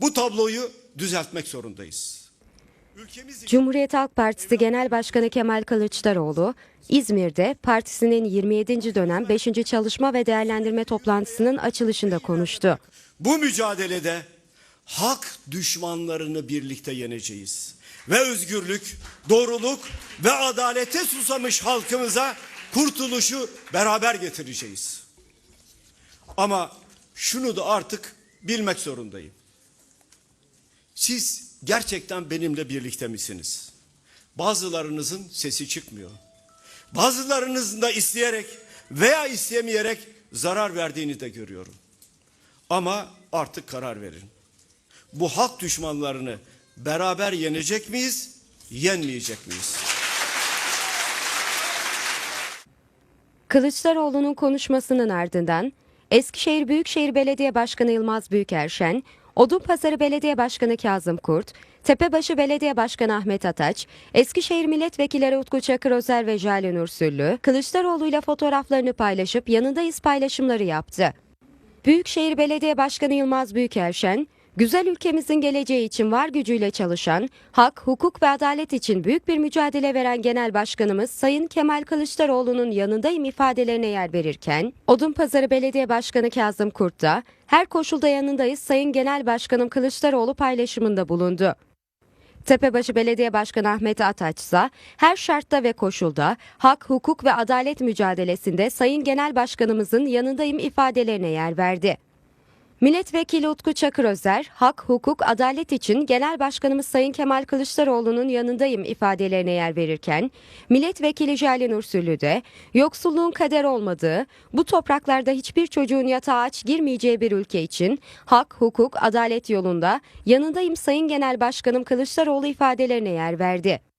Bu tabloyu düzeltmek zorundayız. Ülkemiz Cumhuriyet Halk Partisi Genel Başkanı Kemal Kılıçdaroğlu, İzmir'de partisinin 27. dönem 5. çalışma ve değerlendirme toplantısının açılışında konuştu. bu mücadelede hak düşmanlarını birlikte yeneceğiz. Ve özgürlük, doğruluk ve adalete susamış halkımıza kurtuluşu beraber getireceğiz. Ama şunu da artık bilmek zorundayım. Siz gerçekten benimle birlikte misiniz? Bazılarınızın sesi çıkmıyor. Bazılarınızın da isteyerek veya istemeyerek zarar verdiğini de görüyorum. Ama artık karar verin. Bu hak düşmanlarını beraber yenecek miyiz, yenmeyecek miyiz? Kılıçdaroğlu'nun konuşmasının ardından Eskişehir Büyükşehir Belediye Başkanı Yılmaz Büyükerşen, Odunpazarı Belediye Başkanı Kazım Kurt, Tepebaşı Belediye Başkanı Ahmet Ataç, Eskişehir Milletvekilleri Utku Çakır Özer ve Jale Nursüllü, Kılıçdaroğlu ile fotoğraflarını paylaşıp yanındayız paylaşımları yaptı. Büyükşehir Belediye Başkanı Yılmaz Büyükerşen, güzel ülkemizin geleceği için var gücüyle çalışan, hak, hukuk ve adalet için büyük bir mücadele veren Genel Başkanımız Sayın Kemal Kılıçdaroğlu'nun yanındayım ifadelerine yer verirken, Odunpazarı Belediye Başkanı Kazım Kurt da her koşulda yanındayız Sayın Genel Başkanım Kılıçdaroğlu paylaşımında bulundu. Tepebaşı Belediye Başkanı Ahmet Ataç ise her şartta ve koşulda hak, hukuk ve adalet mücadelesinde Sayın Genel Başkanımızın yanındayım ifadelerine yer verdi. Milletvekili Utku Çakır Özer, hak, hukuk, adalet için Genel Başkanımız Sayın Kemal Kılıçdaroğlu'nun yanındayım ifadelerine yer verirken, Milletvekili Jale Nursüllü de yoksulluğun kader olmadığı, bu topraklarda hiçbir çocuğun yatağa aç girmeyeceği bir ülke için hak, hukuk, adalet yolunda yanındayım Sayın Genel Başkanım Kılıçdaroğlu ifadelerine yer verdi.